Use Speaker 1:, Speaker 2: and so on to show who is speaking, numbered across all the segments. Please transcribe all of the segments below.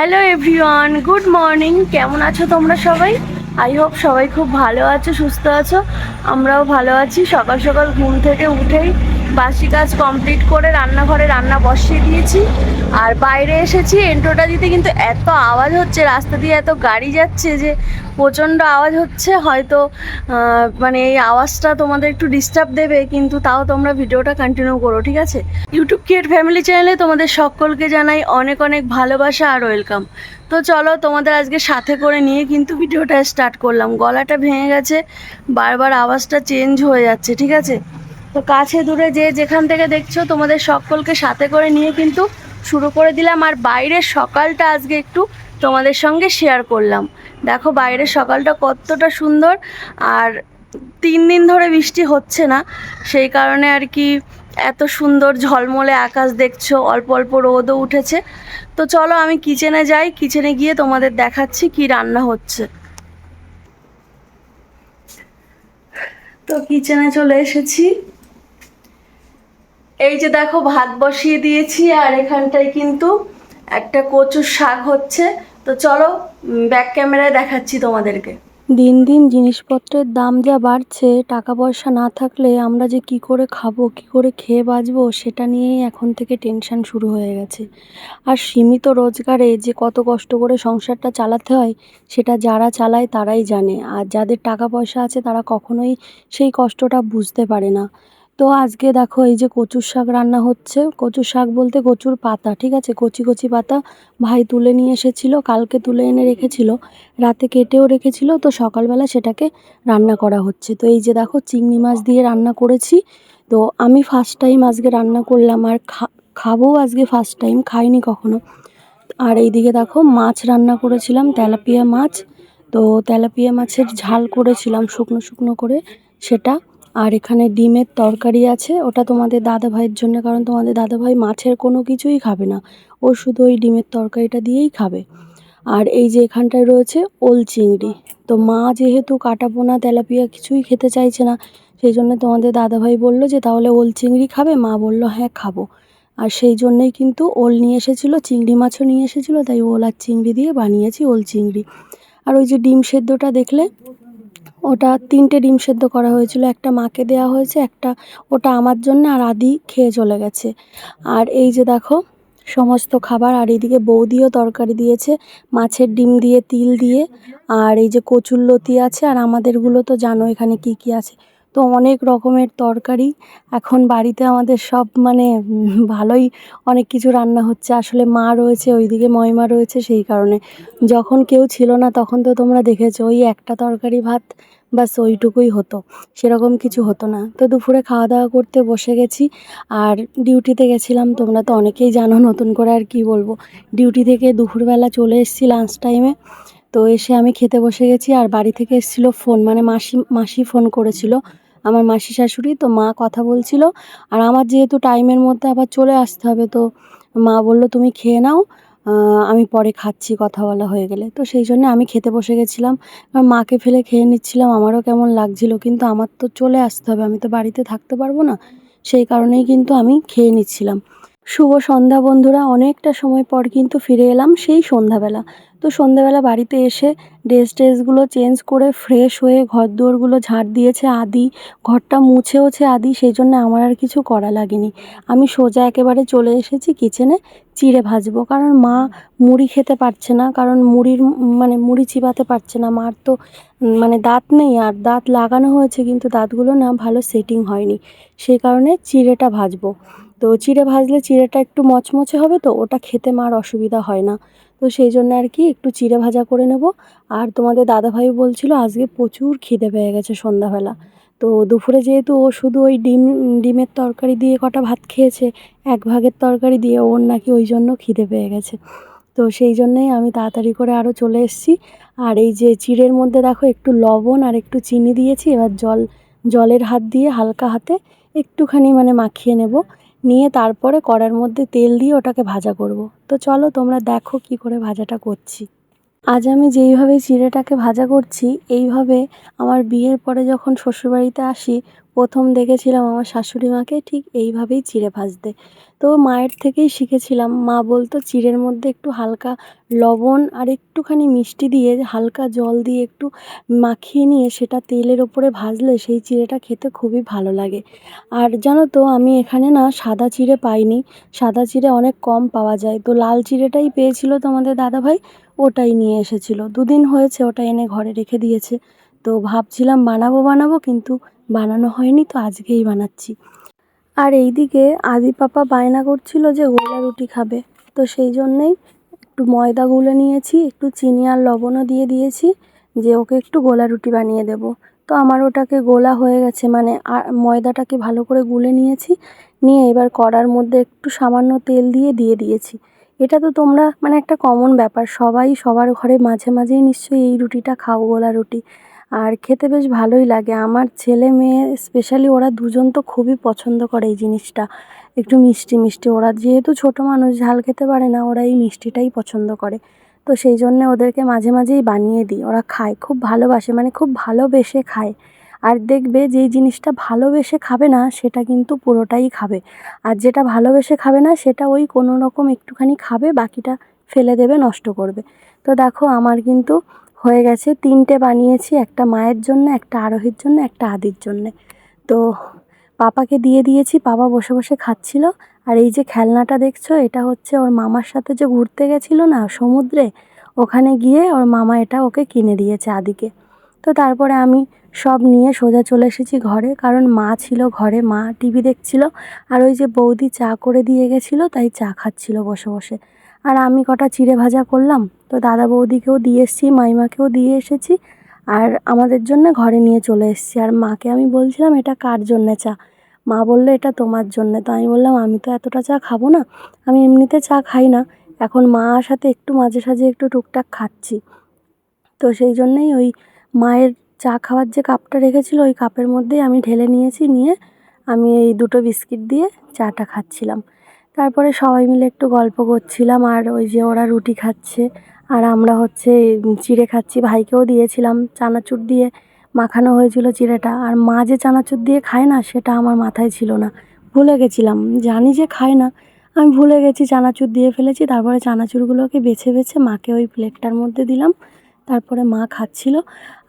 Speaker 1: Hello everyone good morning কেমন আছো তোমরা সবাই? আই হোপ সবাই খুব ভালো আছো, সুস্থ আছো। আমরাও ভালো আছি। সকাল সকাল ঘুম থেকে উঠেই বাসি কাজ কমপ্লিট করে রান্নাঘরে রান্না বসিয়ে দিয়েছি। আর বাইরে এসেছি এন্ট্রোটা দিতে কিন্তু এত আওয়াজ হচ্ছে, রাস্তা দিয়ে এত গাড়ি যাচ্ছে যে প্রচণ্ড আওয়াজ হচ্ছে। হয়তো মানে এই আওয়াজটা তোমাদের একটু ডিস্টার্ব দেবে, কিন্তু তাও তোমরা ভিডিওটা কন্টিনিউ করো, ঠিক আছে? ইউটিউব কিয়েট ফ্যামিলি চ্যানেলে তোমাদের সকলকে জানাই অনেক অনেক ভালোবাসা আর ওয়েলকাম তো চলো, তোমাদের আজকে সাথে করে নিয়ে কিন্তু ভিডিওটা স্টার্ট করলাম। গলাটা ভেঙে গেছে, বারবার আওয়াজটা চেঞ্জ হয়ে যাচ্ছে, ঠিক আছে? তো কাছে দূরে যে যেখান থেকে দেখছ, তোমাদের সকলকে সাথে করে নিয়ে কিন্তু শুরু করে দিলাম। আর বাইরের সকালটা আজকে একটু তোমাদের সঙ্গে শেয়ার করলাম। দেখো বাইরের সকালটা কতটা সুন্দর। আর তিন দিন ধরে বৃষ্টি হচ্ছে না, সেই কারণে আর কি এত সুন্দর ঝলমলে আকাশ দেখছ, অল্প অল্প রোদও উঠেছে। তো চলো আমি কিচেনে যাই কিচেনে গিয়ে তোমাদের দেখাচ্ছি কি রান্না হচ্ছে। তো কিচেনে চলে এসেছি। এই যে দেখো ভাত বসিয়ে দিয়েছি, আর এখানটায় কিন্তু একটা কচুর শাক হচ্ছে। তো চলো ব্যাক ক্যামেরায় দেখাচ্ছি তোমাদেরকে। দিন দিন জিনিসপত্রের দাম যা বাড়ছে, টাকা পয়সা না থাকলে আমরা যে কি করে খাব, কি করে খেয়ে বাঁচবো, সেটা নিয়েই এখন থেকে টেনশন শুরু হয়ে গেছে। আর সীমিত রোজগারে যে কত কষ্ট করে সংসারটা চালাতে হয়, সেটা যারা চালায় তারাই জানে। আর যাদের টাকা পয়সা আছে তারা কখনোই সেই কষ্টটা বুঝতে পারে না। তো আজকে দেখো এই যে কচুর শাক রান্না হচ্ছে। কচুর শাক বলতে কচুর পাতা, ঠিক আছে? কচি কচি পাতা ভাই তুলে নিয়ে এসেছিল, কালকে তুলে এনে রেখেছিল, রাতে কেটেও রেখেছিল, তো সকালবেলা সেটাকে রান্না করা হচ্ছে। তো এই যে দেখো চিংড়ি মাছ দিয়ে রান্না করেছি, তো আমি ফার্স্ট টাইম আজকে রান্না করলাম, আর খা- খাব আজকে ফার্স্ট টাইম খাইনি কখনো। আর এইদিকে দেখো মাছ রান্না করেছিলাম, তেলাপিয়া মাছ। তো তেলাপিয়া মাছের ঝাল করেছিলাম, শুকনো শুকনো করে সেটা। আর এখানে ডিমের তরকারি আছে, ওটা তোমাদের দাদা ভাইয়ের জন্য, কারণ তোমাদের দাদা ভাই মাছের কোনো কিছুই খাবে না। ও শুধু ওই ডিমের তরকারিটা দিয়েই খাবে। আর এই যে এখানটায় রয়েছে ওল চিংড়ি। তো মা যেহেতু কাটা পোনা তেলাপিয়া কিছুই খেতে চাইছে না, সেই জন্য তোমাদের দাদাভাই বলল যে, তাহলে ওল চিংড়ি খাবে? মা বলল হ্যাঁ খাব। আর সেই জন্যই কিন্তু ওল নিয়ে এসেছিল, চিংড়ি মাছও নিয়ে এসেছিল, তাই ওল আর চিংড়ি দিয়ে বানিয়েছি ওল চিংড়ি। আর ওই যে ডিম সেদ্ধটা দেখলে ওটা তিনটে ডিম সেদ্ধ করা হয়েছিল, একটা মাকে দেওয়া হয়েছে, একটা ওটা আমার জন্য আর আদি খেয়ে চলে গেছে। আর এই যে দেখো, সমস্ত খাবার, আর এইদিকে বৌদিও তরকারি দিয়েছে, মাছের ডিম দিয়ে, তিল দিয়ে, আর এই যে কচুর লতি আছে, আর আমাদেরগুলো তো জানো এখানে কি কি আছে। তো অনেক রকমের তরকারি। এখন বাড়িতে আমাদের সব মানে ভালোই অনেক কিছু রান্না হচ্ছে। আসলে মা রয়েছে, ওইদিকে ময়মা রয়েছে, সেই কারণে। যখন কেউ ছিল না, তখন তো তোমরা দেখেছ, ওই একটা তরকারি ভাত বাস ওইটুকুই হতো। সেরকম কিছু হতো না। তো দুপুরে খাওয়া দাওয়া করতে বসে গেছি। আর ডিউটিতে গেছিলাম, তোমরা তো অনেকেই জানো নতুন করে আর কি বলব। ডিউটি থেকে দুপুরবেলা চলে এসেছি লাঞ্চ টাইমে। তো এসে আমি খেতে বসে গেছি আর বাড়ি থেকে এসেছিল ফোন। মানে মাসি মাসি ফোন করেছিল। আমার মাসি শাশুড়ি, তো মা কথা বলছিল। আর আমার যেহেতু টাইমের মধ্যে আবার চলে আসতে হবে, তো মা বলল, তুমি খেয়ে নাও আমি পরে খাচ্ছি, কথা বলা হয়ে গেলে। তো সেই জন্য আমি খেতে বসে গেছিলাম। আর মাকে ফেলে খেয়ে নিচ্ছিলাম, আমারও কেমন লাগছিল। কিন্তু আমার তো চলে আসতে হবে, আমি তো বাড়িতে থাকতে পারব না। সেই কারণেই কিন্তু আমি খেয়ে নিচ্ছিলাম। শুভ সন্ধ্যা বন্ধুরা, অনেকটা সময় পর কিন্তু ফিরে এলাম সেই সন্ধ্যাবেলা। তো সন্ধ্যাবেলা বাড়িতে এসে ড্রেস ট্রেসগুলো চেঞ্জ করে ফ্রেশ হয়ে ঘর দুয়ারগুলো ঝাড় দিয়েছে আদি। ঘরটা মুছেওছে আদি, সেই জন্য আমার আর কিছু করা লাগেনি। আমি সোজা একেবারে চলে এসেছি কিচেনে চিড়ে ভাজবো। কারণ মা মুড়ি খেতে পারছে না, কারণ মুড়ির মানে মুড়ি চিবাতে পারছে না। মার তো মানে দাঁত নেই, আর দাঁত লাগানো হয়েছে, কিন্তু দাঁতগুলো না ভালো সেটিং হয়নি। সেই কারণে চিড়েটা ভাজবো। তো চিড়ে ভাজলে চিড়েটা একটু মচমচে হবে তো, ওটা খেতে মার অসুবিধা হয় না। তো সেই জন্য আর কি একটু চিড়ে ভাজা করে নেব। আর তোমাদের দাদাভাই বলছিল আজকে প্রচুর খিদে পেয়ে গেছে সন্ধ্যাবেলা। তো দুপুরে যেহেতু ও শুধু ওই ডিম, ডিমের তরকারি দিয়ে কটা ভাত খেয়েছে, এক ভাগের তরকারি দিয়ে ওর নাকি ওই জন্য খিদে পেয়ে গেছে। তো সেই জন্যই আমি তাড়াতাড়ি করে আরও চলে এসেছি। আর এই যে চিড়ের মধ্যে দেখো একটু লবণ আর একটু চিনি দিয়েছি, এবার জল, জলের হাত দিয়ে হালকা হাতে একটুখানি মানে মাখিয়ে নেব। নিয়ে তারপরে কড়ার মধ্যে তেল দিয়ে ওটাকে ভাজা করব। তো চলো তোমরা দেখো কি করে ভাজাটা করছি। আজ আমি যেইভাবে চিড়েটাকে ভাজা করছি, এইভাবে আমার বিয়ের পরে যখন শ্বশুরবাড়িতে আসি প্রথম দেখেছিলাম আমার শাশুড়ি মাকে ঠিক এইভাবেই চিড়ে ভাজতে। তো মায়ের থেকেই শিখেছিলাম। মা বলতো চিড়ের মধ্যে একটু হালকা লবণ আর একটুখানি মিষ্টি দিয়ে হালকা জল দিয়ে একটু মাখিয়ে নিয়ে সেটা তেলের ওপরে ভাজলে সেই চিড়েটা খেতে খুবই ভালো লাগে। আর জানো তো আমি এখানে না সাদা চিড়ে পাইনি। সাদা চিড়ে অনেক কম পাওয়া যায়। তো লাল চিড়েটাই পেয়েছিল তো আমাদের দাদাভাই, ওটাই নিয়ে এসেছিল। দুদিন হয়েছে ওটা এনে ঘরে রেখে দিয়েছে। তো ভাবছিলাম বানাবো বানাবো কিন্তু বানানো হয়নি তো আজকেই বানাচ্ছি। আর এইদিকে আদি পাপা বায়না করছিল যে গোলা রুটি খাবে। তো সেই জন্যেই একটু ময়দা গুলে নিয়েছি, একটু চিনি আর লবণও দিয়ে দিয়েছি যে ওকে একটু গোলা রুটি বানিয়ে দেবো। তো আমার ওটাকে গোলা হয়ে গেছে মানে ময়দাটাকে ভালো করে গুলে নিয়েছি, নিয়ে এবার কড়ার মধ্যে একটু সামান্য তেল দিয়ে দিয়ে দিয়েছি। এটা তো তোমরা মানে একটা কমন ব্যাপার, সবাই সবার ঘরে মাঝে মাঝেই নিশ্চয়ই এই রুটিটা খাও, গোলা রুটি। আর খেতে বেশ ভালোই লাগে। আমার ছেলে মেয়ে স্পেশালি ওরা দুজন তো খুবই পছন্দ করে এই জিনিসটা। একটু মিষ্টি মিষ্টি। ওরা যেহেতু ছোটো মানুষ, ঝাল খেতে পারে না, ওরা এই মিষ্টিটাই পছন্দ করে। তো সেই জন্যে ওদেরকে মাঝে মাঝেই বানিয়ে দিই। ওরা খায়, খুব ভালোবাসে মানে খুব ভালোবেসে খায়। আর দেখবে যেই জিনিসটা ভালোবেসে খাবে না, সেটা কিন্তু পুরোটাই খাবে। আর যেটা ভালোবেসে খাবে না, সেটা ওই কোনো রকম একটুখানি খাবে, বাকিটা ফেলে দেবে, নষ্ট করবে। তো দেখো, আমার কিন্তু হয়ে গেছে। তিনটে বানিয়েছি, একটা মায়ের জন্য, একটা আরোহীর জন্য, একটা আদির জন্যে। তো পাপাকে দিয়ে দিয়েছি, পাপা বসে বসে খাচ্ছিল। আর এই যে খেলনাটা দেখছ, এটা হচ্ছে ওর মামার সাথে যে ঘুরতে গেছিল না, সমুদ্রে, ওখানে গিয়ে ওর মামা এটা ওকে কিনে দিয়েছে আদিকে। তো তারপরে আমি সব নিয়ে সোজা চলে এসেছি ঘরে, কারণ মা ছিল ঘরে, মা টিভি দেখছিল। আর ওই যে বৌদি চা করে দিয়ে গেছিল, তাই চা খাচ্ছিল বসে বসে। আর আমি কটা চিড়ে ভাজা করলাম, তো দাদা বৌদিকেও দিয়ে এসেছি, মাইমাকেও দিয়ে এসেছি, আর আমাদের জন্য ঘরে নিয়ে চলে এসেছি। আর মাকে আমি বলছিলাম, এটা কার জন্যে চা? মা বলল, এটা তোমার জন্যে। তো আমি বললাম, আমি তো এতটা চা খাব না, আমি এমনিতে চা খাই না। এখন মা সাথে একটু মাঝে সাঝে একটু টুকটাক খাচ্ছি। তো সেই জন্যেই ওই মায়ের চা খাওয়ার যে কাপটা রেখেছিলো, ওই কাপের মধ্যেই আমি ঢেলে নিয়েছি, নিয়ে আমি এই দুটো বিস্কিট দিয়ে চাটা খাচ্ছিলাম। তারপরে সবাই মিলে একটু গল্প করছিলাম আর ওই যে ওরা রুটি খাচ্ছে আর আমরা হচ্ছে চিড়ে খাচ্ছি। ভাইকেও দিয়েছিলাম চানাচুর দিয়ে, মাখানো হয়েছিল চিড়েটা। আর মা যে চানাচুর দিয়ে খায় না, সেটা আমার মাথায় ছিল না। ভুলে গেছিলাম, জানি যে খায় না। আমি ভুলে গেছি, চানাচুর দিয়ে ফেলেছি। তারপরে চানাচুরগুলোকে বেছে বেছে মাকে ওই প্লেটটার মধ্যে দিলাম। তারপরে মা খাচ্ছিল।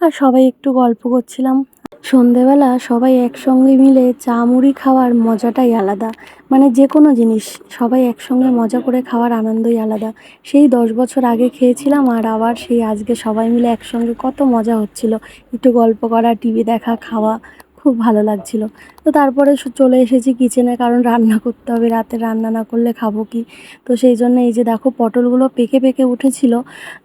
Speaker 1: আর সবাই একটু গল্প করছিলাম। সন্ধেবেলা সবাই একসঙ্গে মিলে চা মুড়ি খাওয়ার মজাটাই আলাদা। মানে যে কোনো জিনিস, সবাই একসঙ্গে মজা করে খাওয়ার আনন্দই আলাদা। সেই দশ বছর আগে খেয়েছিলাম আর আবার সেই আজকে সবাই মিলে একসঙ্গে কত মজা হচ্ছিল। একটু গল্প করা, টিভি দেখা, খাওয়া। খুব ভালো লাগছিল। তো তারপরে চলে এসেছি কিচেনে কারণ রান্না করতে হবে, রাতে রান্না না করলে খাব কি? তো সেই জন্য এই যে দেখো পটলগুলো পেকে পেকে উঠেছিল,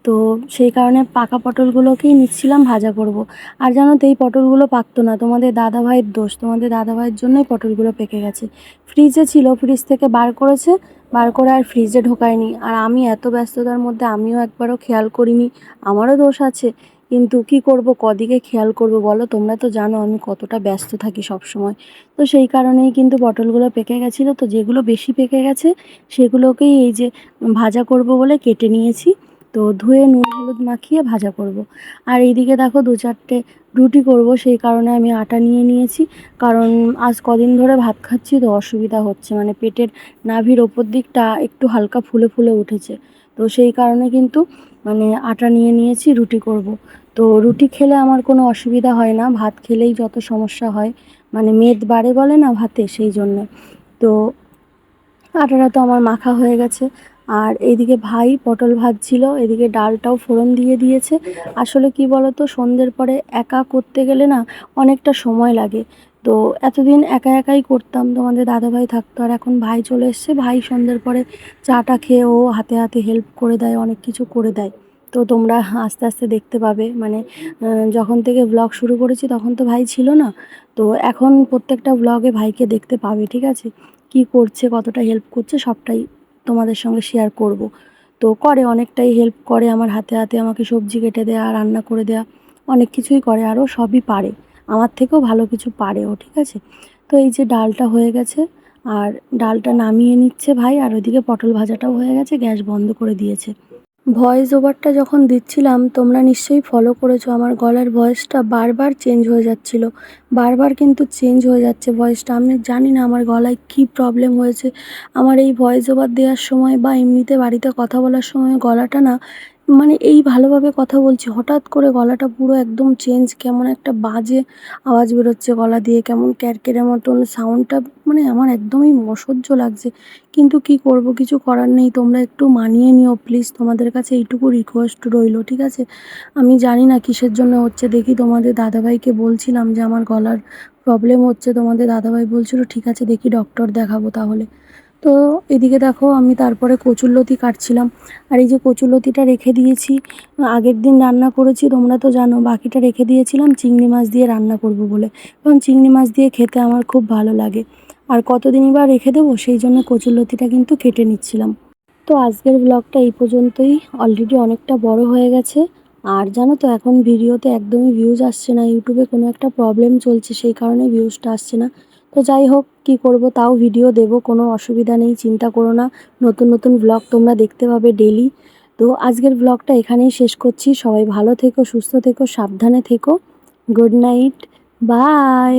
Speaker 1: তো সেই কারণে পাকা পটলগুলোকেই নিচ্ছিলাম ভাজা করব। আর জানো তো এই পটলগুলো পাকতো না, তোমাদের দাদাভাইয়ের দোষ, তোমাদের দাদাভাইয়ের জন্যই পটলগুলো পেকে গেছে। ফ্রিজে ছিল ফ্রিজ থেকে বার করেছে, বার করে আর ফ্রিজে ঢোকায়নি। আর আমি এত ব্যস্ততার মধ্যে আমিও একবারও খেয়াল করিনি, আমারও দোষ আছে। কিন্তু কি করব, কদিকে খেয়াল করব বলো? তোমরা তো জানো আমি কতটা ব্যস্ত থাকি সব সময় তো সেই কারণেই কিন্তু পটলগুলো পেকে গেছিল। তো যেগুলো বেশি পেকে গেছে, সেগুলোকেই এই যে ভাজা করব বলে কেটে নিয়েছি। তো ধুয়ে নুন হলুদ মাখিয়ে ভাজা করব। আর এইদিকে দেখো দু চারটে রুটি করব, সেই কারণে আমি আটা নিয়ে নিয়েছি। কারণ আজ কদিন ধরে ভাত খাচ্ছি, তো অসুবিধা হচ্ছে। মানে পেটের নাভির ওপর দিকটা একটু হালকা ফুলে ফুলে উঠেছে। তো সেই কারণে কিন্তু মানে আটা নিয়ে নিয়েছি, রুটি করব। তো রুটি খেলে আমার কোনো অসুবিধা হয় না, ভাত খেলেই যত সমস্যা হয় মানে মেদ বাড়ে বলে না ভাতে, সেই জন্যে তো আটাটা তো আমার মাখা হয়ে গেছে আর এইদিকে ভাই পটল ভাজছিল, এদিকে ডালটাও ফোড়ন দিয়ে দিয়েছে। আসলে কি বলতো, সন্ধ্যের পরে একা করতে গেলে না অনেকটা সময় লাগে। তো এতদিন একা একাই করতাম, তোমাদের দাদাভাই থাকতো আর এখন ভাই চলে এসছে। ভাই সন্ধ্যের পরে চাটা খেয়ে ও হাতে হাতে হেল্প করে দেয়, অনেক কিছু করে দেয়। তো তোমরা আস্তে আস্তে দেখতে পাবে মানে যখন থেকে ব্লগ শুরু করেছি তখন তো ভাই ছিল না। তো এখন প্রত্যেকটা ব্লগে ভাইকে দেখতে পাবে, ঠিক আছে? কি করছে, কতটা হেল্প করছে সবটাই তোমাদের সঙ্গে শেয়ার করব। তো করে, অনেকটাই হেল্প করে আমার হাতে হাতে, আমাকে সবজি কেটে দেয়া, রান্না করে দেয়া, অনেক কিছুই করে, আরও সবই পারে। আমার থেকেও ভালো কিছু পারে ও ঠিক আছে? তো এই যে ডালটা হয়ে গেছে, আর ডালটা নামিয়ে নিচ্ছে ভাই, আর ওইদিকে পটল ভাজাটাও হয়ে গেছে, গ্যাস বন্ধ করে দিয়েছে। ভয়েস ওভারটা যখন দিচ্ছিলাম, তোমরা নিশ্চয়ই ফলো করেছ, আমার গলার ভয়েসটা বারবার চেঞ্জ হয়ে যাচ্ছিল। বারবার কিন্তু চেঞ্জ হয়ে যাচ্ছে ভয়েসটা। আমি জানি না আমার গলায় কি প্রবলেম হয়েছে। আমার এই ভয়েস ওভার দেওয়ার সময় বা এমনিতে বাড়িতে কথা বলার সময় গলাটা না মানে এই ভালোভাবে কথা বলছি। হঠাৎ করে গলাটা পুরো একদম চেঞ্জ কেমন একটা বাজে আওয়াজ বেরোচ্ছে গলা দিয়ে, কেমন ক্যারকেরে মতন সাউন্ডটা মানে আমার একদমই অসহ্য লাগছে। কিন্তু কি করব, কিছু করার নেই। তোমরা একটু মানিয়ে নিও প্লিজ তোমাদের কাছে এইটুকু রিকোয়েস্ট রইল, ঠিক আছে? আমি জানি না কিসের জন্য হচ্ছে। দেখি তোমাদের দাদাভাইকে বলছিলাম যে আমার গলার প্রবলেম হচ্ছে। তোমাদের দাদাভাই বলছিল, ঠিক আছে, দেখি ডক্টর দেখাবো তাহলে। তো এদিকে দেখো আমি তারপরে কচুরলতি কাটছিলাম। আর এই যে কচুরলতিটা রেখে দিয়েছি, আগের দিন রান্না করেছি, তোমরা তো জানো, বাকিটা রেখে দিয়েছিলাম, চিংড়ি মাছ দিয়ে রান্না করব বলে। কারণ চিংড়ি মাছ দিয়ে খেতে আমার খুব ভালো লাগে। আর কতদিনই বা রেখে দেবো, সেই জন্য কচুরলতিটা কিন্তু কেটে নিচ্ছিলাম। তো আজকের ব্লগটা এই পর্যন্তই। অলরেডি অনেকটা বড় হয়ে গেছে। আর জানো তো, এখন ভিডিওতে একদমই ভিউজ আসছে না। ইউটিউবে কোনো একটা প্রবলেম চলছে, সেই কারণে ভিউজটা আসছে না। তো যাই হোক, কি করব তাও ভিডিও দেব, কোনো অসুবিধা নেই, চিন্তা করো না। নতুন নতুন ব্লগ তোমরা দেখতে পাবে ডেলি তো আজকের ব্লগটা এখানেই শেষ করছি। সবাই ভালো থেকো, সুস্থ থেকো, সাবধানে থেকো। Good night bye